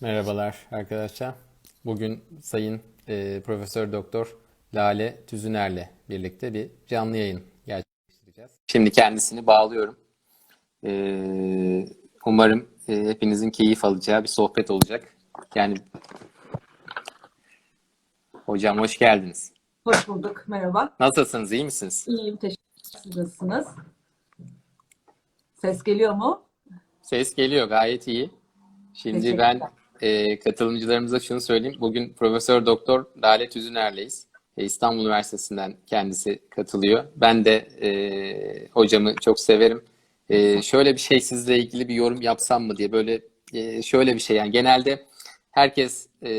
Merhabalar arkadaşlar. Bugün Sayın e, Profesör Doktor Lale Tüzüner'le birlikte bir canlı yayın gerçekleştireceğiz. Şimdi kendisini bağlıyorum. E, umarım e, hepinizin keyif alacağı bir sohbet olacak. Yani hocam hoş geldiniz. Hoş bulduk. Merhaba. Nasılsınız? iyi misiniz? İyiyim. Teşekkür ederim. Siz nasılsınız? Ses geliyor mu? Ses geliyor gayet iyi. Şimdi ben e, katılımcılarımıza şunu söyleyeyim. Bugün Profesör Doktor Lale Tüzüner'leyiz. E, İstanbul Üniversitesi'nden kendisi katılıyor. Ben de e, hocamı çok severim. E, şöyle bir şey sizle ilgili bir yorum yapsam mı diye böyle e, şöyle bir şey yani genelde herkes e,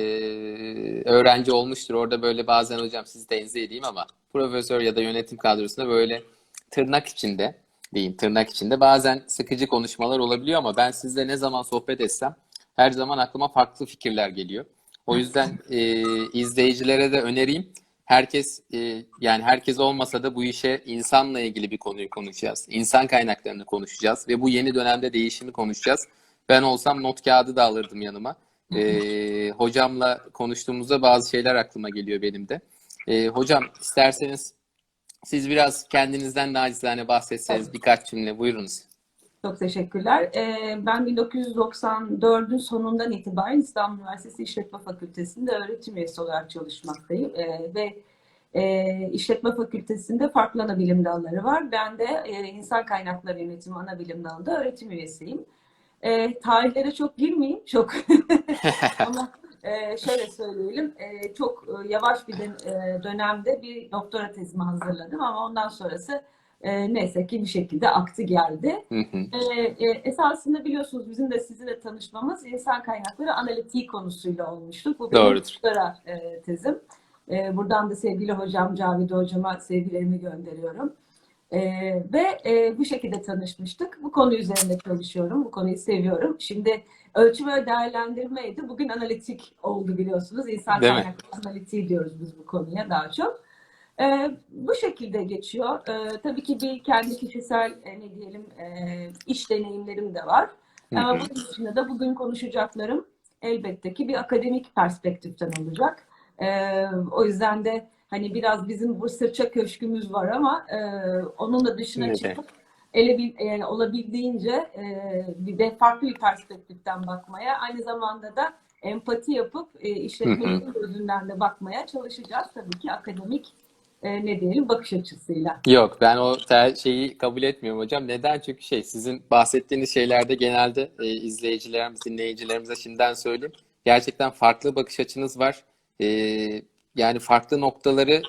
öğrenci olmuştur. Orada böyle bazen hocam sizi tenzih edeyim ama profesör ya da yönetim kadrosunda böyle tırnak içinde diyeyim tırnak içinde bazen sıkıcı konuşmalar olabiliyor ama ben sizle ne zaman sohbet etsem her zaman aklıma farklı fikirler geliyor. O yüzden e, izleyicilere de önereyim. Herkes e, yani herkes olmasa da bu işe insanla ilgili bir konuyu konuşacağız. İnsan kaynaklarını konuşacağız ve bu yeni dönemde değişimi konuşacağız. Ben olsam not kağıdı da alırdım yanıma. E, hocamla konuştuğumuzda bazı şeyler aklıma geliyor benim de. E, hocam isterseniz siz biraz kendinizden nacizane bahsetseniz birkaç cümle buyurunuz. Çok teşekkürler. Ee, Ben 1994'ün sonundan itibaren İstanbul Üniversitesi İşletme Fakültesi'nde öğretim üyesi olarak çalışmaktayım. Ee, Ve e, İşletme Fakültesi'nde farklı ana bilim dalları var. Ben de e, İnsan Kaynakları Yönetimi ana bilim dalında öğretim üyesiyim. E, tarihlere çok girmeyeyim, çok ama e, şöyle söyleyelim, e, çok yavaş bir dön- dönemde bir doktora tezimi hazırladım ama ondan sonrası e, neyse ki bir şekilde aktı geldi. Hı hı. E, e, esasında biliyorsunuz bizim de sizinle tanışmamız insan kaynakları analitiği konusuyla olmuştu. Bu Doğrudur. doktora e, tezim. E, buradan da sevgili hocam Cavide hocama sevgilerimi gönderiyorum. E, ve e, bu şekilde tanışmıştık. Bu konu üzerinde çalışıyorum. Bu konuyu seviyorum. Şimdi ölçüm ve değerlendirmeydi. Bugün analitik oldu biliyorsunuz. İnsan Değil mi? kaynakları analitiği diyoruz biz bu konuya daha çok. Ee, bu şekilde geçiyor. Ee, tabii ki bir kendi kişisel e, ne diyelim e, iş deneyimlerim de var. Hı. bunun dışında da bugün konuşacaklarım elbette ki bir akademik perspektiften olacak. Ee, o yüzden de hani biraz bizim bu sırça köşkümüz var ama e, onun da dışına Evet. çıkıp ele bir, yani olabildiğince e, bir de farklı bir perspektiften bakmaya aynı zamanda da empati yapıp e, işletmelerin gözünden de bakmaya çalışacağız tabii ki akademik e, ne diyelim bakış açısıyla. Yok ben o şeyi kabul etmiyorum hocam. Neden? Çünkü şey sizin bahsettiğiniz şeylerde genelde e, izleyicilerimiz, dinleyicilerimize şimdiden söyleyeyim. Gerçekten farklı bakış açınız var. E, yani farklı noktaları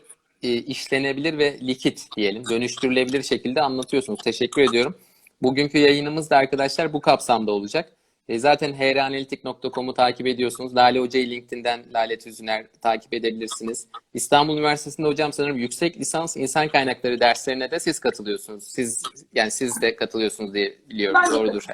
e, işlenebilir ve likit diyelim, dönüştürülebilir şekilde anlatıyorsunuz. Teşekkür ediyorum. Bugünkü yayınımız da arkadaşlar bu kapsamda olacak. E, zaten hranalitik.com'u takip ediyorsunuz. Lale Hoca'yı LinkedIn'den Lale Tüzüner takip edebilirsiniz. İstanbul Üniversitesi'nde hocam sanırım yüksek lisans insan kaynakları derslerine de siz katılıyorsunuz. Siz yani siz de katılıyorsunuz diye biliyorum. Ben Doğrudur.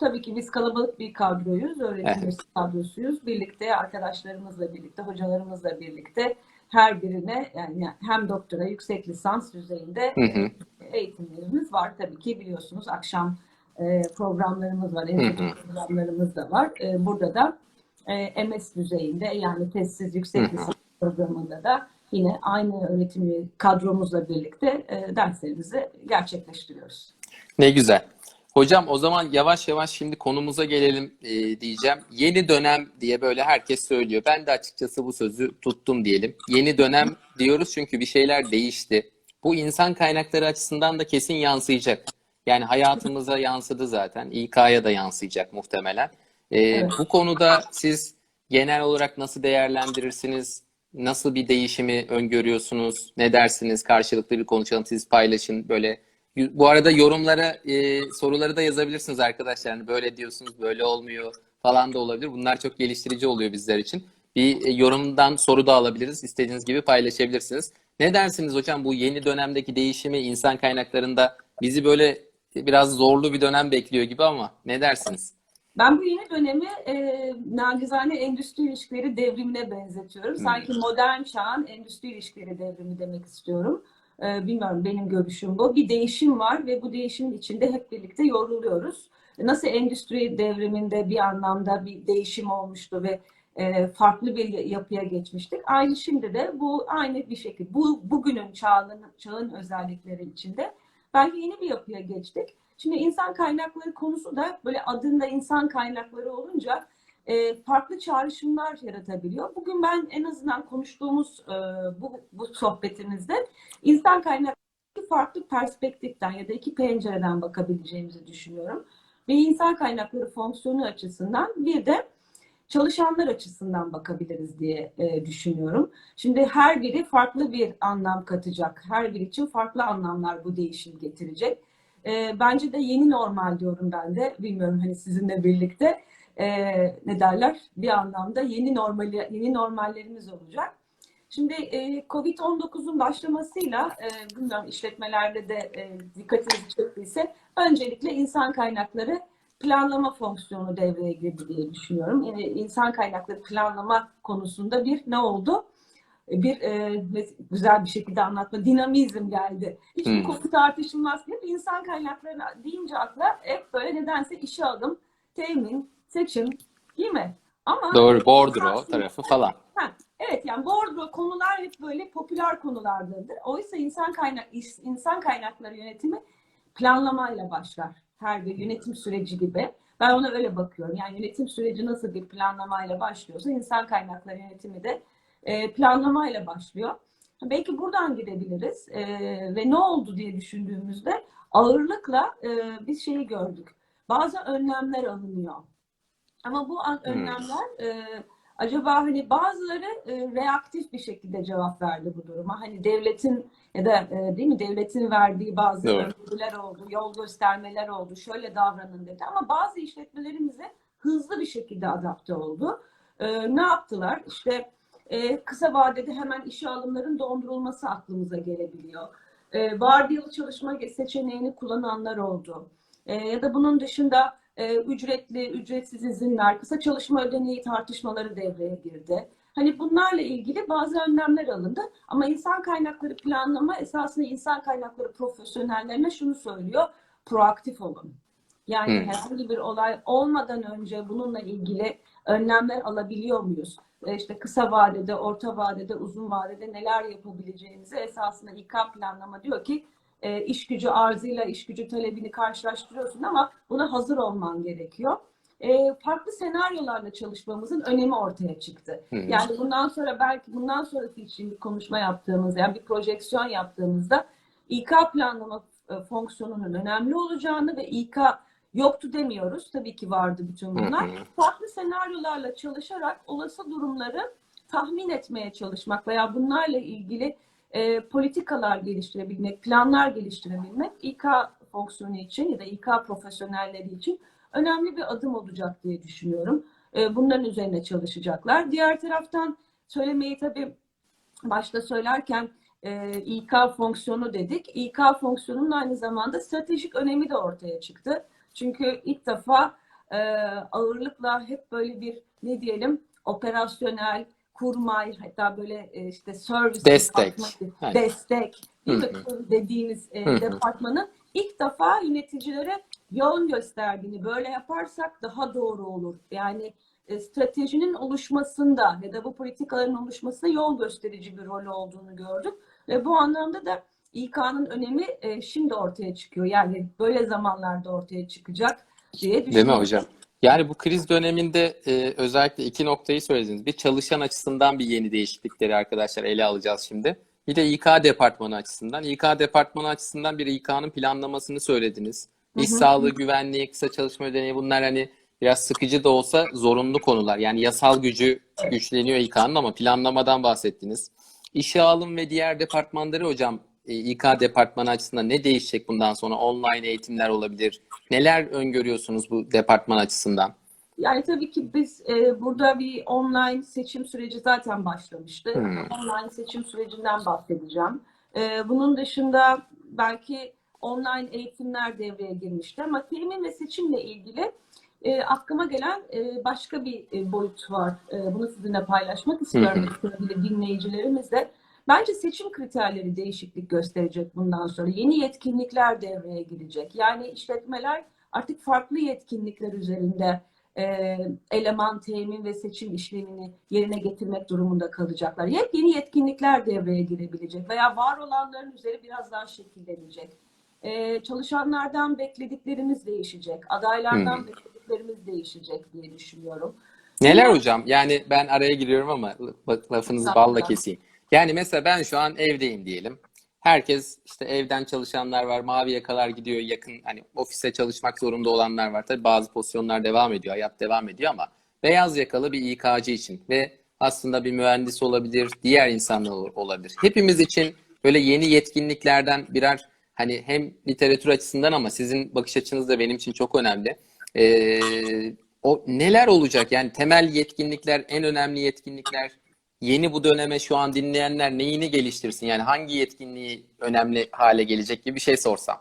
Tabii ki biz kalabalık bir kadroyuz, öğretim Evet. kadrosuyuz. Birlikte arkadaşlarımızla birlikte, hocalarımızla birlikte her birine yani hem doktora, yüksek lisans düzeyinde Hı hı. eğitimlerimiz var. Tabii ki biliyorsunuz akşam e, programlarımız var, enstitü programlarımız da var. E, Burada da e, MS düzeyinde yani tezsiz Hı yüksek lisans programında da yine aynı öğretim kadromuzla birlikte e, derslerimizi gerçekleştiriyoruz. Ne güzel. Hocam o zaman yavaş yavaş şimdi konumuza gelelim e, diyeceğim. Yeni dönem diye böyle herkes söylüyor. Ben de açıkçası bu sözü tuttum diyelim. Yeni dönem diyoruz çünkü bir şeyler değişti. Bu insan kaynakları açısından da kesin yansıyacak. Yani hayatımıza yansıdı zaten. İK'ya da yansıyacak muhtemelen. E, Evet. bu konuda siz genel olarak nasıl değerlendirirsiniz? Nasıl bir değişimi öngörüyorsunuz? Ne dersiniz? Karşılıklı bir konuşalım. Siz paylaşın. Böyle bu arada yorumlara e, soruları da yazabilirsiniz arkadaşlar. Yani böyle diyorsunuz, böyle olmuyor falan da olabilir. Bunlar çok geliştirici oluyor bizler için. Bir e, yorumdan soru da alabiliriz. İstediğiniz gibi paylaşabilirsiniz. Ne dersiniz hocam bu yeni dönemdeki değişimi insan kaynaklarında bizi böyle biraz zorlu bir dönem bekliyor gibi ama ne dersiniz? Ben bu yeni dönemi e, nacizane endüstri ilişkileri devrimine benzetiyorum. Sanki modern çağın endüstri ilişkileri devrimi demek istiyorum. E, bilmiyorum benim görüşüm bu. Bir değişim var ve bu değişimin içinde hep birlikte yoruluyoruz. nasıl endüstri devriminde bir anlamda bir değişim olmuştu ve e, farklı bir yapıya geçmiştik. Aynı şimdi de bu aynı bir şekilde bu bugünün çağın, çağın özellikleri içinde belki yeni bir yapıya geçtik. Şimdi insan kaynakları konusu da böyle adında insan kaynakları olunca e, farklı çağrışımlar yaratabiliyor. Bugün ben en azından konuştuğumuz e, bu, bu sohbetimizde insan kaynakları farklı perspektiften ya da iki pencereden bakabileceğimizi düşünüyorum. Bir insan kaynakları fonksiyonu açısından bir de çalışanlar açısından bakabiliriz diye e, düşünüyorum. Şimdi her biri farklı bir anlam katacak. Her biri için farklı anlamlar bu değişim getirecek. E, bence de yeni normal diyorum ben de. Bilmiyorum hani sizinle birlikte e, ne derler? Bir anlamda yeni normali yeni normallerimiz olacak. Şimdi e, Covid-19'un başlamasıyla e, bilmiyorum işletmelerde de e, dikkatinizi çektiyse öncelikle insan kaynakları planlama fonksiyonu devreye girdi diye düşünüyorum. Yani insan kaynakları planlama konusunda bir ne oldu? Bir e, güzel bir şekilde anlatma, dinamizm geldi. Hiç Hmm. konu tartışılmaz. Hep insan kaynakları deyince akla hep böyle nedense işe alım, temin, seçim değil mi? Ama Doğru, bordro tarafı falan. Ha, evet yani bordro konular hep böyle popüler konulardır. Oysa insan kaynak insan kaynakları yönetimi planlamayla başlar. Her bir yönetim süreci gibi. Ben ona öyle bakıyorum. Yani yönetim süreci nasıl bir planlamayla başlıyorsa insan kaynakları yönetimi de e, planlamayla başlıyor. Belki buradan gidebiliriz. E, ve ne oldu diye düşündüğümüzde ağırlıkla e, biz şeyi gördük. Bazı önlemler alınıyor. Ama bu an- önlemler e, acaba hani bazıları e, reaktif bir şekilde cevap verdi bu duruma. Hani devletin ya da e, değil mi devletin verdiği bazı öngörüler oldu, yol göstermeler oldu, şöyle davranın dedi. Ama bazı işletmelerimize hızlı bir şekilde adapte oldu. E, ne yaptılar? İşte e, kısa vadede hemen işe alımların dondurulması aklımıza gelebiliyor. E, vardiyalı çalışma seçeneğini kullananlar oldu. E, ya da bunun dışında e, ücretli, ücretsiz izinler, kısa çalışma ödeneği tartışmaları devreye girdi. Hani bunlarla ilgili bazı önlemler alındı ama insan kaynakları planlama esasında insan kaynakları profesyonellerine şunu söylüyor, proaktif olun. Yani Hmm. herhangi bir olay olmadan önce bununla ilgili önlemler alabiliyor muyuz? E, İşte kısa vadede, orta vadede, uzun vadede neler yapabileceğimizi esasında İK planlama diyor ki e, iş gücü arzıyla iş gücü talebini karşılaştırıyorsun ama buna hazır olman gerekiyor. E, farklı senaryolarla çalışmamızın önemi ortaya çıktı. Hı. Yani bundan sonra belki bundan sonrası için bir konuşma yaptığımızda, yani bir projeksiyon yaptığımızda İK planlama e, fonksiyonunun önemli olacağını ve İK yoktu demiyoruz. Tabii ki vardı bütün bunlar. Hı hı. Farklı senaryolarla çalışarak olası durumları tahmin etmeye çalışmak veya bunlarla ilgili e, politikalar geliştirebilmek, planlar geliştirebilmek İK fonksiyonu için ya da İK profesyonelleri için önemli bir adım olacak diye düşünüyorum. E, bunların üzerine çalışacaklar. Diğer taraftan söylemeyi tabii başta söylerken e, İK fonksiyonu dedik. İK fonksiyonunun aynı zamanda stratejik önemi de ortaya çıktı. Çünkü ilk defa e, ağırlıkla hep böyle bir ne diyelim operasyonel, kurmay hatta böyle e, işte service Destek. Evet. destek? Hı e, hı. departmanın ilk defa yöneticilere yol gösterdiğini böyle yaparsak daha doğru olur. Yani e, stratejinin oluşmasında ya da bu politikaların oluşmasında yol gösterici bir rol olduğunu gördük. Ve bu anlamda da İK'nın önemi e, şimdi ortaya çıkıyor. Yani böyle zamanlarda ortaya çıkacak diye Değil mi düşünüyorum. hocam? Yani bu kriz döneminde e, özellikle iki noktayı söylediniz. Bir çalışan açısından bir yeni değişiklikleri arkadaşlar ele alacağız şimdi. Bir de İK departmanı açısından. İK departmanı açısından bir İK'nın planlamasını söylediniz. İş sağlığı güvenliği, kısa çalışma ödeneği bunlar hani biraz sıkıcı da olsa zorunlu konular. Yani yasal gücü güçleniyor İK'nın ama planlamadan bahsettiniz. İşe alım ve diğer departmanları hocam e, İK departmanı açısından ne değişecek bundan sonra? Online eğitimler olabilir. Neler öngörüyorsunuz bu departman açısından? Yani tabii ki biz e, burada bir online seçim süreci zaten başlamıştı. Hmm. Online seçim sürecinden bahsedeceğim. E, bunun dışında belki online eğitimler devreye girmişti ama temin ve seçimle ilgili e, aklıma gelen e, başka bir e, boyut var. E, bunu sizinle paylaşmak istiyorum dinleyicilerimizle. Bence seçim kriterleri değişiklik gösterecek bundan sonra. Yeni yetkinlikler devreye girecek. Yani işletmeler artık farklı yetkinlikler üzerinde e, eleman temin ve seçim işlemini yerine getirmek durumunda kalacaklar. Yepyeni yetkinlikler devreye girebilecek veya var olanların üzeri biraz daha şekillenecek. E, çalışanlardan beklediklerimiz değişecek, adaylardan Hmm. beklediklerimiz değişecek diye düşünüyorum. Neler hocam? Yani ben araya giriyorum ama lafınızı Tamam. balla keseyim. Yani mesela ben şu an evdeyim diyelim. Herkes işte evden çalışanlar var, mavi yakalar gidiyor yakın hani ofise çalışmak zorunda olanlar var. Tabii bazı pozisyonlar devam ediyor, hayat devam ediyor ama beyaz yakalı bir İK'cı için ve aslında bir mühendis olabilir, diğer insanlar ol- olabilir. Hepimiz için böyle yeni yetkinliklerden birer hani hem literatür açısından ama sizin bakış açınız da benim için çok önemli. Ee, o neler olacak? Yani temel yetkinlikler, en önemli yetkinlikler yeni bu döneme şu an dinleyenler neyini geliştirsin? Yani hangi yetkinliği önemli hale gelecek gibi bir şey sorsam.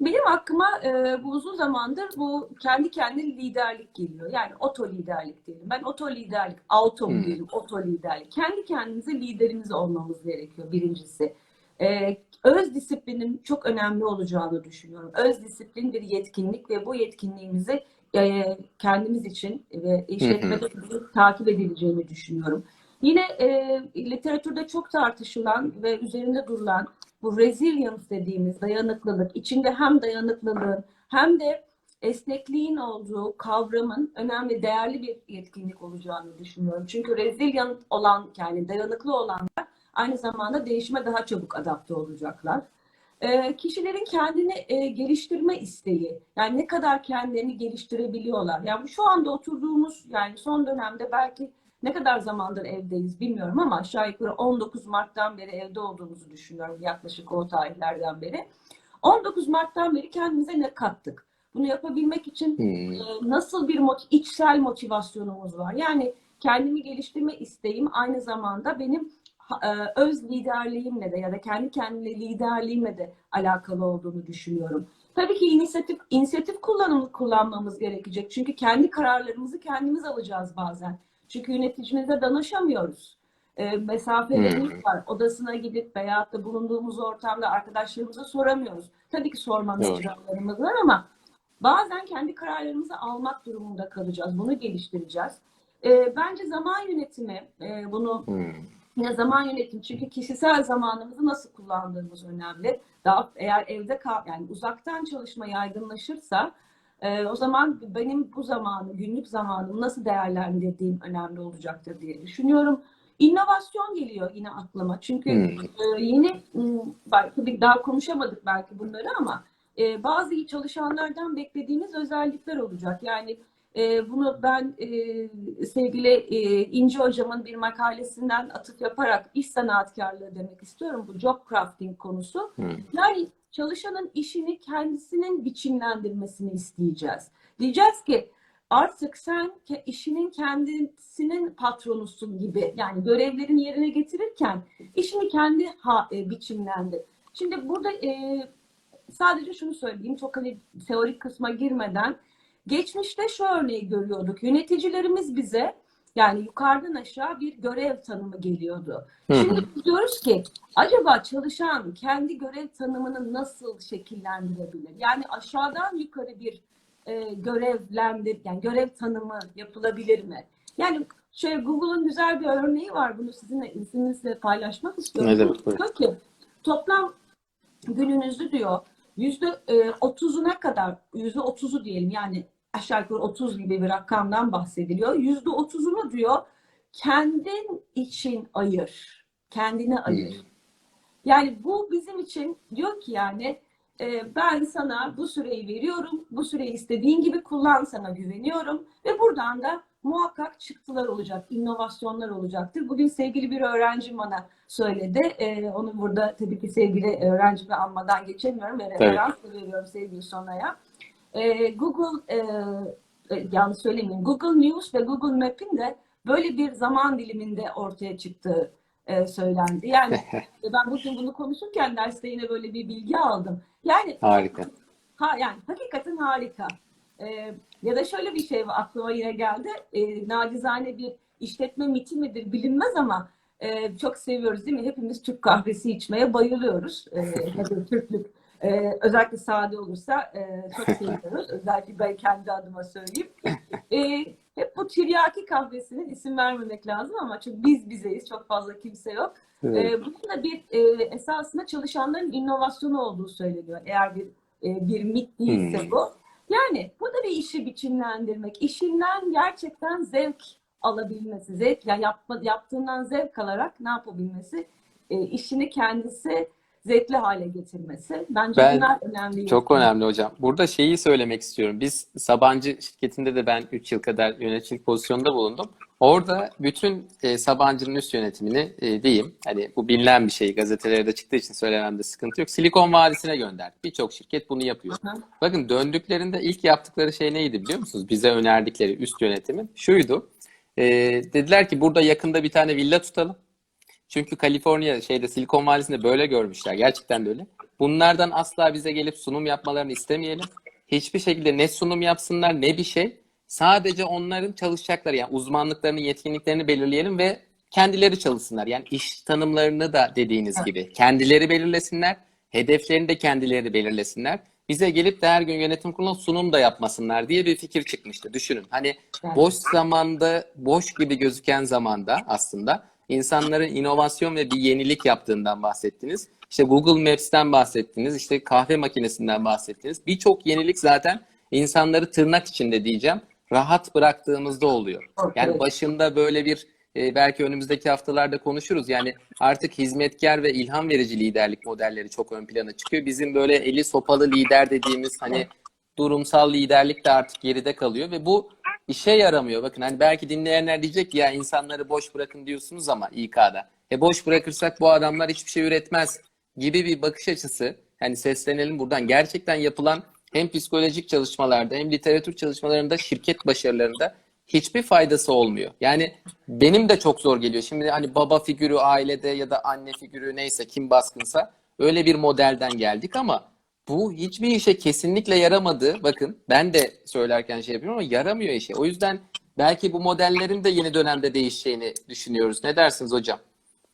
Benim aklıma e, bu uzun zamandır bu kendi kendine liderlik geliyor. Yani oto liderlik diyelim. Ben oto liderlik, auto Hmm. diyelim, oto liderlik. Kendi kendimize liderimiz olmamız gerekiyor birincisi. E, öz disiplinin çok önemli olacağını düşünüyorum. Öz disiplin bir yetkinlik ve bu yetkinliğimizi e, kendimiz için ve işletmede takip edileceğini düşünüyorum. Yine e, literatürde çok tartışılan ve üzerinde durulan bu resilience dediğimiz dayanıklılık, içinde hem dayanıklılığın hem de esnekliğin olduğu kavramın önemli, değerli bir yetkinlik olacağını düşünüyorum. Çünkü resilient olan, yani dayanıklı olanlar aynı zamanda değişime daha çabuk adapte olacaklar. Ee, kişilerin kendini e, geliştirme isteği, yani ne kadar kendilerini geliştirebiliyorlar. Yani şu anda oturduğumuz, yani son dönemde belki ne kadar zamandır evdeyiz bilmiyorum ama aşağı yukarı 19 Mart'tan beri evde olduğumuzu düşünüyorum yaklaşık o tarihlerden beri. 19 Mart'tan beri kendimize ne kattık? Bunu yapabilmek için Hmm. e, nasıl bir mot- içsel motivasyonumuz var? Yani kendimi geliştirme isteğim aynı zamanda benim e, öz liderliğimle de ya da kendi kendine liderliğimle de alakalı olduğunu düşünüyorum. Tabii ki inisiyatif inisiyatif kullanımı kullanmamız gerekecek. Çünkü kendi kararlarımızı kendimiz alacağız bazen. Çünkü yöneticimize danışamıyoruz. E, mesafelerimiz Hmm. var. Odasına gidip veyahut da bulunduğumuz ortamda arkadaşlarımıza soramıyoruz. Tabii ki sorma Doğru. mecralarımız var ama bazen kendi kararlarımızı almak durumunda kalacağız. Bunu geliştireceğiz. E, bence zaman yönetimi e, bunu Hmm. Yine zaman yönetimi çünkü kişisel zamanımızı nasıl kullandığımız önemli. Daha eğer evde kal yani uzaktan çalışma yaygınlaşırsa e, o zaman benim bu zamanı, günlük zamanımı nasıl değerlendirdiğim önemli olacaktır diye düşünüyorum. İnovasyon geliyor yine aklıma. Çünkü Hmm. e, yeni m, belki daha konuşamadık belki bunları ama e, bazı çalışanlardan beklediğimiz özellikler olacak. Yani e, bunu ben e, sevgili e, İnci Hocam'ın bir makalesinden atıf yaparak iş sanatkarlığı demek istiyorum. Bu job crafting konusu. Hmm. Yani çalışanın işini kendisinin biçimlendirmesini isteyeceğiz. Diyeceğiz ki artık sen işinin kendisinin patronusun gibi yani görevlerini yerine getirirken işini kendi ha, e, biçimlendir. Şimdi burada e, sadece şunu söyleyeyim çok hani teorik kısma girmeden geçmişte şu örneği görüyorduk. Yöneticilerimiz bize yani yukarıdan aşağı bir görev tanımı geliyordu. Şimdi biz diyoruz ki acaba çalışan kendi görev tanımını nasıl şekillendirebilir? Yani aşağıdan yukarı bir e, görevlendir, yani görev tanımı yapılabilir mi? Yani şöyle Google'un güzel bir örneği var. Bunu sizinle izninizle paylaşmak istiyorum. Ne demek. Diyor ki toplam gününüzü diyor yüzde e, otuzuna kadar yüzde otuzu diyelim yani aşağı yukarı 30 gibi bir rakamdan bahsediliyor. Yüzde otuzunu diyor kendin için ayır. Kendine ayır. Hmm. Yani bu bizim için diyor ki yani e, ben sana bu süreyi veriyorum. Bu süreyi istediğin gibi kullan sana güveniyorum. Ve buradan da muhakkak çıktılar olacak, inovasyonlar olacaktır. Bugün sevgili bir öğrencim bana söyledi. E, onu burada tabii ki sevgili öğrencimi almadan geçemiyorum ve referans veriyorum sevgili Sona'ya. E, Google, e, e, yanlış söylemeyeyim, Google News ve Google Map'in de böyle bir zaman diliminde ortaya çıktığı e, söylendi. Yani ben bugün bunu konuşurken derste yine böyle bir bilgi aldım. Yani Harika. ha yani hakikaten harika. E, ya da şöyle bir şey aklıma yine geldi. E, nacizane bir işletme miti midir bilinmez ama e, çok seviyoruz değil mi? Hepimiz Türk kahvesi içmeye bayılıyoruz. E, Türklük Ee, özellikle sade olursa e, çok seviniyoruz. özellikle ben kendi adıma söyleyeyim. Ee, hep bu tiryaki kahvesinin isim vermemek lazım ama çünkü biz bizeyiz. Çok fazla kimse yok. Evet. Ee, bunun da bir e, esasında çalışanların inovasyonu olduğu söyleniyor. Eğer bir e, bir mit değilse Hmm. bu. Yani bu da bir işi biçimlendirmek. İşinden gerçekten zevk alabilmesi, zevk ya yapma, yaptığından zevk alarak ne yapabilmesi, e, işini kendisi zevkli hale getirmesi. Bence Ben- bunlar önemli. Çok önemli hocam. Burada şeyi söylemek istiyorum. Biz Sabancı şirketinde de ben 3 yıl kadar yöneticilik pozisyonunda bulundum. Orada bütün e, Sabancı'nın üst yönetimini e, diyeyim. Hani bu bilinen bir şey. Gazetelere de çıktığı için söylememde sıkıntı yok. Silikon Vadisi'ne gönderdik. Birçok şirket bunu yapıyor. Hı hı. Bakın döndüklerinde ilk yaptıkları şey neydi biliyor musunuz? Bize önerdikleri üst yönetimin şuydu. E, dediler ki burada yakında bir tane villa tutalım. Çünkü Kaliforniya şeyde Silikon Vadisi'nde böyle görmüşler. Gerçekten de öyle. Bunlardan asla bize gelip sunum yapmalarını istemeyelim. Hiçbir şekilde ne sunum yapsınlar ne bir şey. Sadece onların çalışacakları yani uzmanlıklarını, yetkinliklerini belirleyelim ve kendileri çalışsınlar. Yani iş tanımlarını da dediğiniz gibi kendileri belirlesinler. Hedeflerini de kendileri belirlesinler. Bize gelip de her gün yönetim kuruluna sunum da yapmasınlar diye bir fikir çıkmıştı. Düşünün. Hani boş zamanda, boş gibi gözüken zamanda aslında insanların inovasyon ve bir yenilik yaptığından bahsettiniz. İşte Google Maps'ten bahsettiniz, işte kahve makinesinden bahsettiniz. Birçok yenilik zaten insanları tırnak içinde diyeceğim rahat bıraktığımızda oluyor. Yani başında böyle bir e, belki önümüzdeki haftalarda konuşuruz. Yani artık hizmetkar ve ilham verici liderlik modelleri çok ön plana çıkıyor. Bizim böyle eli sopalı lider dediğimiz hani durumsal liderlik de artık geride kalıyor ve bu işe yaramıyor. Bakın hani belki dinleyenler diyecek ki ya insanları boş bırakın diyorsunuz ama İK'da. E boş bırakırsak bu adamlar hiçbir şey üretmez gibi bir bakış açısı. Hani seslenelim buradan. Gerçekten yapılan hem psikolojik çalışmalarda hem literatür çalışmalarında şirket başarılarında hiçbir faydası olmuyor. Yani benim de çok zor geliyor. Şimdi hani baba figürü ailede ya da anne figürü neyse kim baskınsa öyle bir modelden geldik ama bu hiçbir işe kesinlikle yaramadı. Bakın ben de söylerken şey yapıyorum ama yaramıyor işe. O yüzden belki bu modellerin de yeni dönemde değişeceğini düşünüyoruz. Ne dersiniz hocam?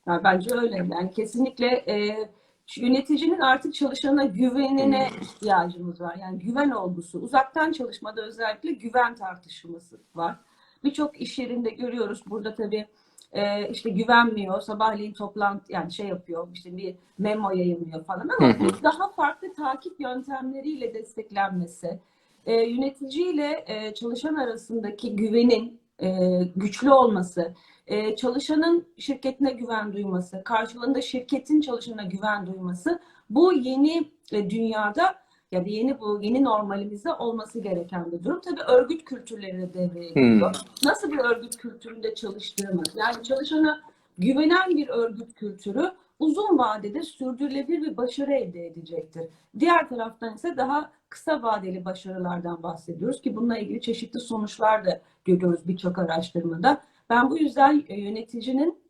Ya bence öyle. Yani kesinlikle e, yöneticinin artık çalışana güvenine ihtiyacımız var. Yani güven olgusu. Uzaktan çalışmada özellikle güven tartışması var. Birçok iş yerinde görüyoruz. Burada tabii e, işte güvenmiyor. Sabahleyin toplantı yani şey yapıyor. işte bir memo yayınlıyor falan ama Hı hı. daha farklı takip yöntemleriyle desteklenmesi, e, yöneticiyle e, çalışan arasındaki güvenin e, güçlü olması, e, çalışanın şirketine güven duyması, karşılığında şirketin çalışanına güven duyması bu yeni e, dünyada ya da yeni bu yeni normalimizde olması gereken bir durum. Tabii örgüt kültürleri de devreye giriyor. Nasıl bir örgüt kültüründe çalıştığımız, yani çalışana güvenen bir örgüt kültürü uzun vadede sürdürülebilir bir başarı elde edecektir. Diğer taraftan ise daha kısa vadeli başarılardan bahsediyoruz ki bununla ilgili çeşitli sonuçlar da görüyoruz birçok araştırmada. Ben bu yüzden e, yöneticinin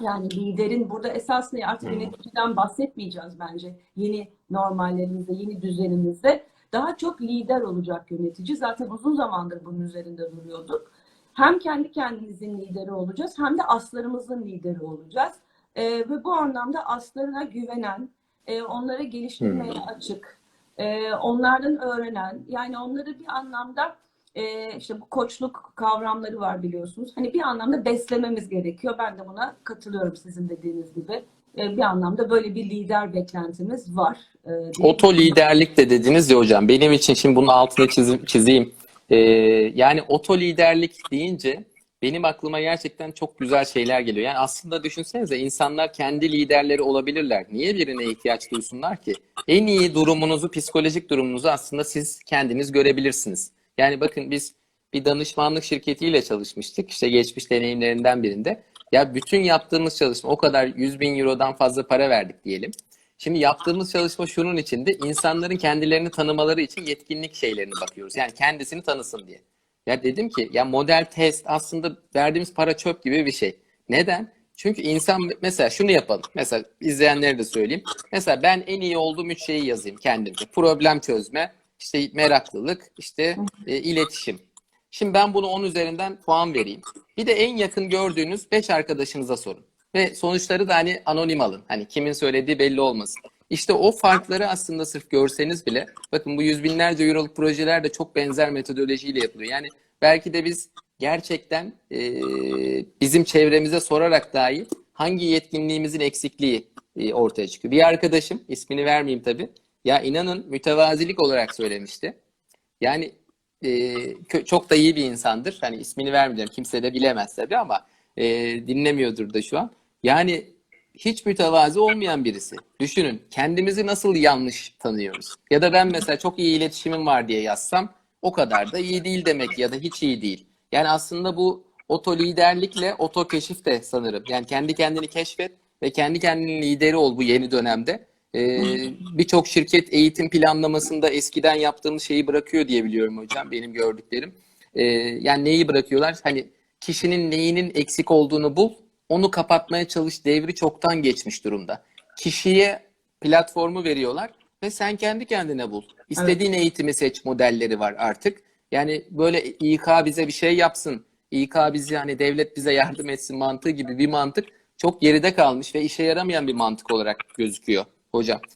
yani liderin burada esasında artık yöneticiden bahsetmeyeceğiz bence yeni normallerimizde, yeni düzenimizde. Daha çok lider olacak yönetici. Zaten uzun zamandır bunun üzerinde duruyorduk. Hem kendi kendimizin lideri olacağız hem de aslarımızın lideri olacağız. Ee, ve bu anlamda aslarına güvenen, e, onları geliştirmeye açık, e, onlardan öğrenen, yani onları bir anlamda e, işte bu koçluk kavramları var biliyorsunuz. Hani bir anlamda beslememiz gerekiyor. Ben de buna katılıyorum sizin dediğiniz gibi. E, bir anlamda böyle bir lider beklentimiz var. E, Oto liderlik de dediniz ya hocam. Benim için şimdi bunun altını çizim, çizeyim. Ee, yani oto liderlik deyince benim aklıma gerçekten çok güzel şeyler geliyor. Yani aslında düşünsenize insanlar kendi liderleri olabilirler. Niye birine ihtiyaç duysunlar ki? En iyi durumunuzu, psikolojik durumunuzu aslında siz kendiniz görebilirsiniz. Yani bakın biz bir danışmanlık şirketiyle çalışmıştık. İşte geçmiş deneyimlerinden birinde. Ya bütün yaptığımız çalışma o kadar 100 bin eurodan fazla para verdik diyelim. Şimdi yaptığımız çalışma şunun içinde insanların kendilerini tanımaları için yetkinlik şeylerine bakıyoruz. Yani kendisini tanısın diye. Ya dedim ki ya model test aslında verdiğimiz para çöp gibi bir şey. Neden? Çünkü insan mesela şunu yapalım. Mesela izleyenlere de söyleyeyim. Mesela ben en iyi olduğum üç şeyi yazayım kendimce. Problem çözme, işte meraklılık, işte e, iletişim. Şimdi ben bunu 10 üzerinden puan vereyim. Bir de en yakın gördüğünüz 5 arkadaşınıza sorun. Ve sonuçları da hani anonim alın. Hani kimin söylediği belli olmasın. İşte o farkları aslında sırf görseniz bile bakın bu yüz binlerce euroluk projeler de çok benzer metodolojiyle yapılıyor. Yani belki de biz gerçekten e, bizim çevremize sorarak dahi hangi yetkinliğimizin eksikliği e, ortaya çıkıyor. Bir arkadaşım ismini vermeyeyim tabii. Ya inanın mütevazilik olarak söylemişti. Yani e, çok da iyi bir insandır. Hani ismini vermeyeceğim. Kimse de bilemez tabii ama e, dinlemiyordur da şu an. Yani hiç mütevazi olmayan birisi. Düşünün kendimizi nasıl yanlış tanıyoruz. Ya da ben mesela çok iyi iletişimim var diye yazsam o kadar da iyi değil demek ya da hiç iyi değil. Yani aslında bu oto liderlikle oto keşif de sanırım. Yani kendi kendini keşfet ve kendi kendinin lideri ol bu yeni dönemde. Ee, Birçok şirket eğitim planlamasında eskiden yaptığımız şeyi bırakıyor diye biliyorum hocam benim gördüklerim. Ee, yani neyi bırakıyorlar? Hani kişinin neyinin eksik olduğunu bul, onu kapatmaya çalış devri çoktan geçmiş durumda. Kişiye platformu veriyorlar ve sen kendi kendine bul. İstediğin eğitimi seç modelleri var artık. Yani böyle İK bize bir şey yapsın, İK bizi hani devlet bize yardım etsin mantığı gibi bir mantık çok geride kalmış ve işe yaramayan bir mantık olarak gözüküyor hocam.